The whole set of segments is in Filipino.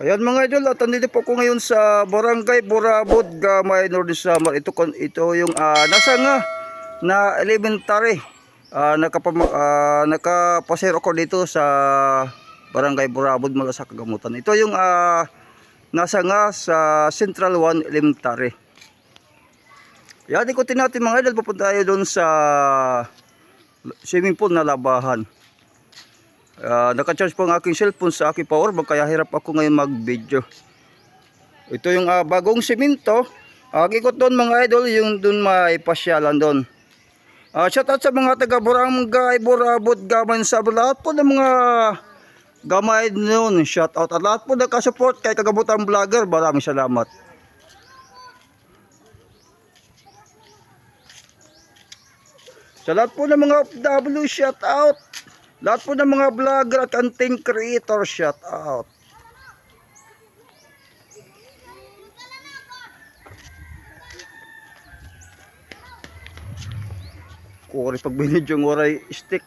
Ayan mga idol, at nandito po ako ngayon sa Barangay Burabot, Gamay, Northern Samar. Ito, ito yung ah, nasa nga na elementary. Ah, nakapam, ah, nakapasero ko dito sa Barangay Burabot mula sa Kagamutan. Ito yung ah, nasa nga sa Central 1 Elementary. Yan, ikutin natin mga idol, pupunta tayo doon sa swimming pool na labahan. Ah, naka-charge po ang aking cellphone sa aking power bank kaya hirap ako ngayon mag-video. Ito yung ah, bagong simento. Ikot doon mga idol, yung doon may pasyalan doon. Ah, shout out sa mga taga Barangay, Borabot, Gaman sa lahat po ng mga gamay noon. Shout out at lahat po nagka-support kay Kagabutan Vlogger. Maraming salamat. Sa lahat po ng mga OFW, shout out. Lahat po ng mga vlogger at content creator, shout out. Kuri pag binidyo ng oray stick.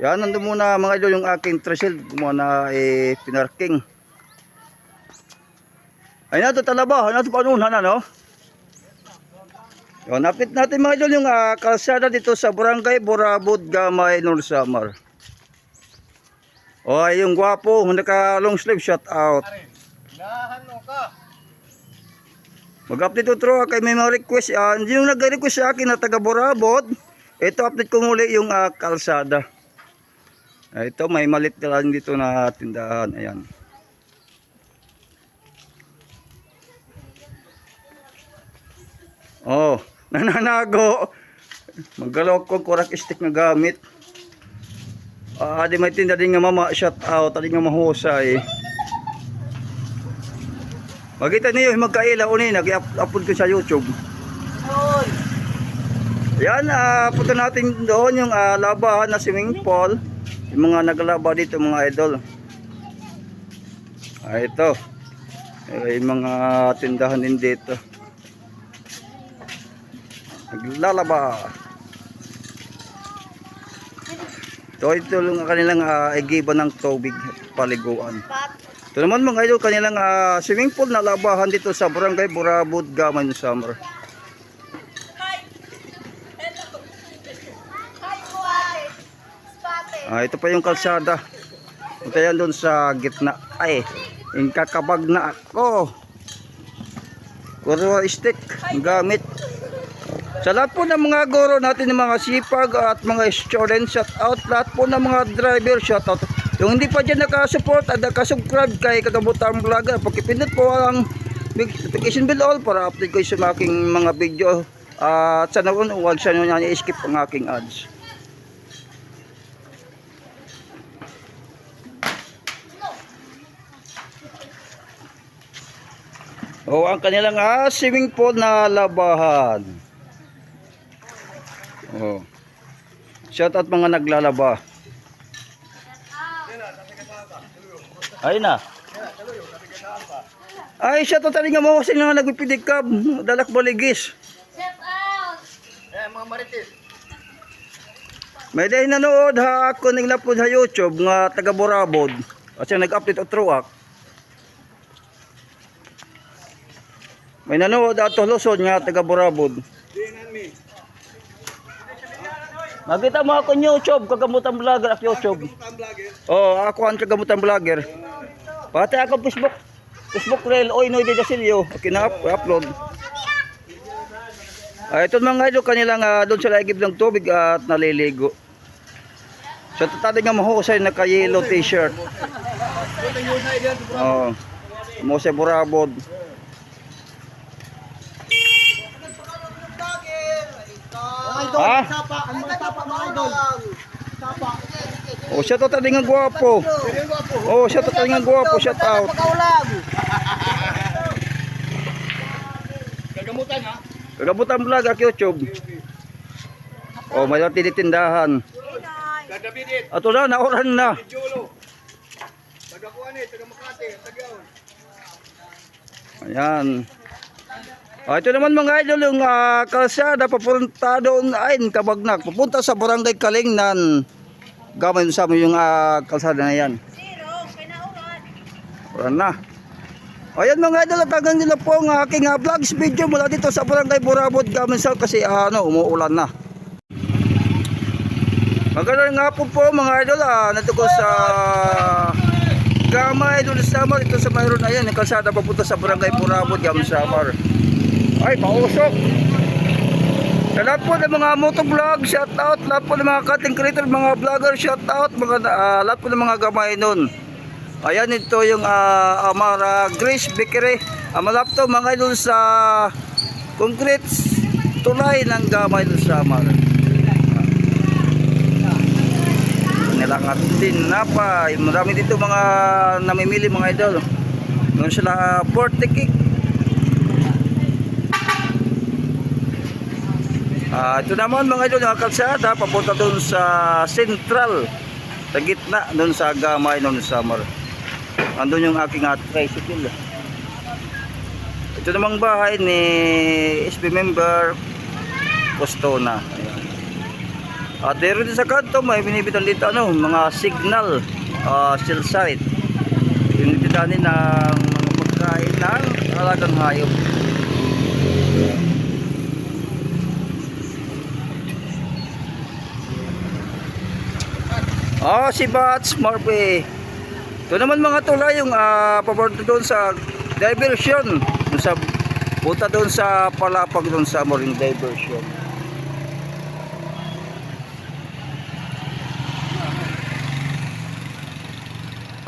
Yan, nandun muna mga idol yung aking tresil. Muna eh, pinarking. Ay nato talaba, nato panunan ano? Yun, napit natin mga idol yung ah, kalsada dito sa Barangay Borabod, Gamay, North Samar. O, yung gwapo, naka long sleeve, shout out. Nahano ka? Mag-update ko tro kay may mga request. hindi yung nag-request sa akin na taga Borabod. Ito, update ko muli yung ah, kalsada. Ah, ito, may malit na lang dito na tindahan. Ayan. Oh, nananago. Maggalaw ko kurak stick na gamit. Ah, di may tinda din nga mama shout out, di nga mahusay. Magkita niyo magkaila uni nag-upload ko sa YouTube. Yan, ah punta natin doon yung ah, labahan na swimming pool. Yung mga naglaba dito mga idol. Ah, ito. Eh, yung mga tindahan din dito. Naglalaba. Ito, ito ang kanilang uh, igiban ng tubig paliguan. Ito naman mga idol, kanilang ah, swimming pool na labahan dito sa Barangay Burabud, Gaman, Summer. Ah, ito pa yung kalsada. Punta yan doon sa gitna. Ay, yung kakabag na ako. Puro stick, gamit. Sa lahat po ng mga guro natin ng mga sipag at mga students, shout out lahat po ng mga driver, shout out. Yung hindi pa dyan nakasupport at nakasubscribe kay Kagabutan Vlogger, pakipindot po ang notification bell all para update ko sa aking mga video. At sana po, huwag siya nyo i-skip ang aking ads. O ang kanilang ah, swimming pool na labahan. Oh. Shout out mga naglalaba. Ay na. Ay, shout out nga mo kasi nga nagpipidikab. Dalak baligis. Shout out! Eh, mga marites. May dahil nanood ha ako ning napod sa YouTube nga taga Borabod. Kasi nag-update o truck. May nanood ato Luzon nga taga Borabod. Makita mo ako YouTube, kagamutan vlogger ako YouTube. Oh, ako ang kagamutan vlogger. Pati ako Facebook. Facebook reel, oy noy de Dasilio. Okay na upload. Ah, ito mga idol kanilang ah, doon sila igib ng tubig at naliligo. So tatali nga mahusay naka yellow t-shirt. Oh. Mo sa burabod. Mga idol, Ah? sapa. Ang mga sapa, mga idol. Sapa. Oh, siya to tali nga gwapo. Pero yung gwapo. Oh, siya to tali nga gwapo, shout out. Gagamutan ha? Kagabutan vlog ak YouTube. Oh, may lati tindahan. Ato na, nauran na. Taga Ayan. Ah, ito naman mga idol yung ah, kalsada papunta doon ay kabagnak. Papunta sa barangay Kalingnan. Gamay sa amin yung ah, kalsada na yan. Wala na. Ayan mga idol, at hanggang nila po ang aking ah, vlogs video mula dito sa Barangay Burabod, Gaman South kasi ah, ano, umuulan na. Magandang nga po po mga idol, ah, nandito ko sa Gamay, doon sa Samar, ito sa mayroon na yan, yung kalsada papunta sa Barangay Burabod, Gaman Samar. Ay, pausok! Sa lahat po ng mga motovlog, shout out, lahat po ng mga content creator, mga vlogger, shout out, mga, ah, lahat po ng mga gamay nun. Ayan ito yung ah, Amara Grace Bakery. Ang malap to mga idol sa concrete tulay ng gamay dun sa Amara. Nilangat din napa. Marami dito mga namimili mga idol. Doon sila uh, Forte Ah, ito naman mga idol, yung kalsada papunta doon sa Central. Sa gitna doon sa Gamay noon sa Samar. Andun yung aking at tricycle. Ito namang bahay ni SB member Costona. Ayan. At meron din sa kanto, may binibitan dito ano, mga signal, uh, cell site. Binibitanin ng mga pagkain ng alagang hayop. Ah, si Bats Murphy. Ito naman mga tulay yung uh, papunta doon sa diversion. Sa punta doon sa palapag doon sa Moring Diversion.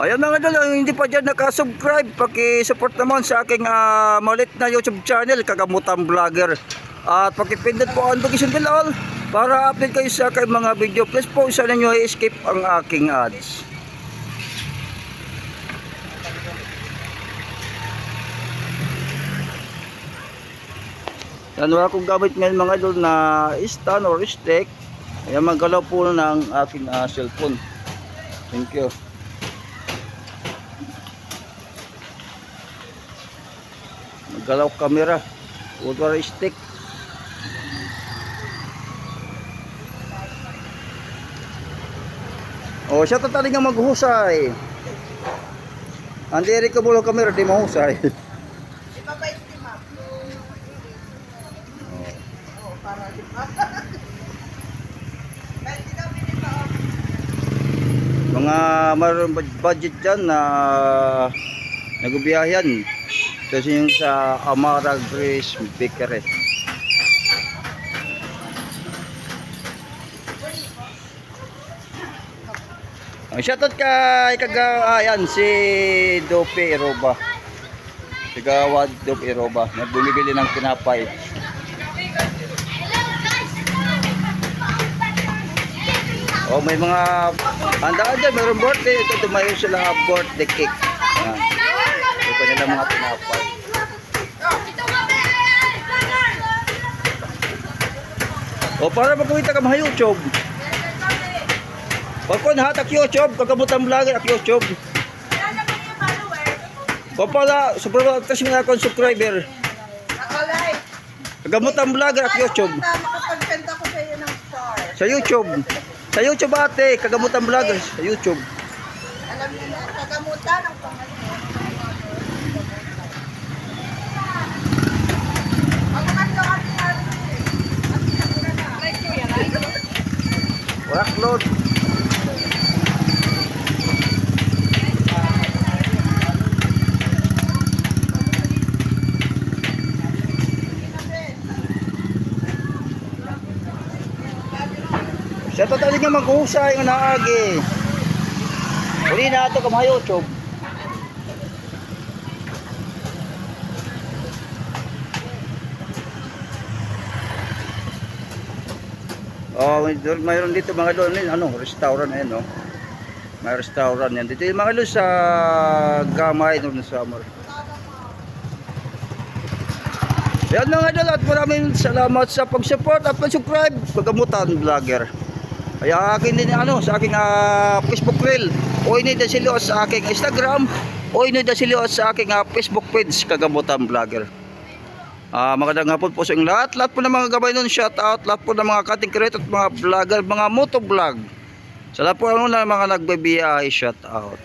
Ayun mga yung hindi pa dyan nakasubscribe, paki-support naman sa aking uh, malit na YouTube channel, Kagamutan Vlogger. At pakipindot po ang notification bell all para update kayo sa aking mga video. Please po, isa ninyo i-skip ang aking ads. Yan wala akong gamit ngayon mga idol na stand or stick. Ayan magalaw po ng aking ah, cellphone. Thank you. Magalaw camera. Water stick. Oh, siya tatali nga maghusay. Ang diri ko bulo camera di mahusay. mga mayroon bud- budget dyan na nagbiyahan kasi yung sa Amara Grace Bakery ang shoutout kay kaga ayan si Dope Eroba si Gawad Dope Eroba na ng tinapay Oh, may mga handaan dyan, mayroong birthday. Ito, tumayo sila birthday cake. Yan. Ito nila mga tinapay. O, para magkawita ka mga YouTube. Pag ko nahatak YouTube, kagabutan vlogger ak YouTube. Kung pala, sobrang kasi nga akong subscriber. Nakalike. Kagabutan vlogger ak YouTube. Makapag-send ako sa iyo ng star. Sa YouTube. Sa YouTube ate, kagamutan vlogger sa YouTube. Alam niyo na, kagamutan ang pangalan. Workload. Talaga mag-usay nga naagi. Uli na ito kamay YouTube. Oh, may- mayroon dito mga doon, ano, restaurant ayan, no. May restaurant yan. Dito yung mga doon sa Gamay sa Amor. Yan mga idol at maraming salamat sa pag-support at pag-subscribe. Pagamutan vlogger. Kaya akin din ano sa aking ah, Facebook reel. O ini da silo sa aking Instagram. O ini da silo sa aking ah, Facebook page Kagamutan vlogger. Ah, magandang hapon po sa inyong lahat. Lahat po ng mga gabay nun, shout out. Lahat po ng mga content creator at mga vlogger, mga motovlog. Sa lahat po ano na mga nagbabiyahe, shout out.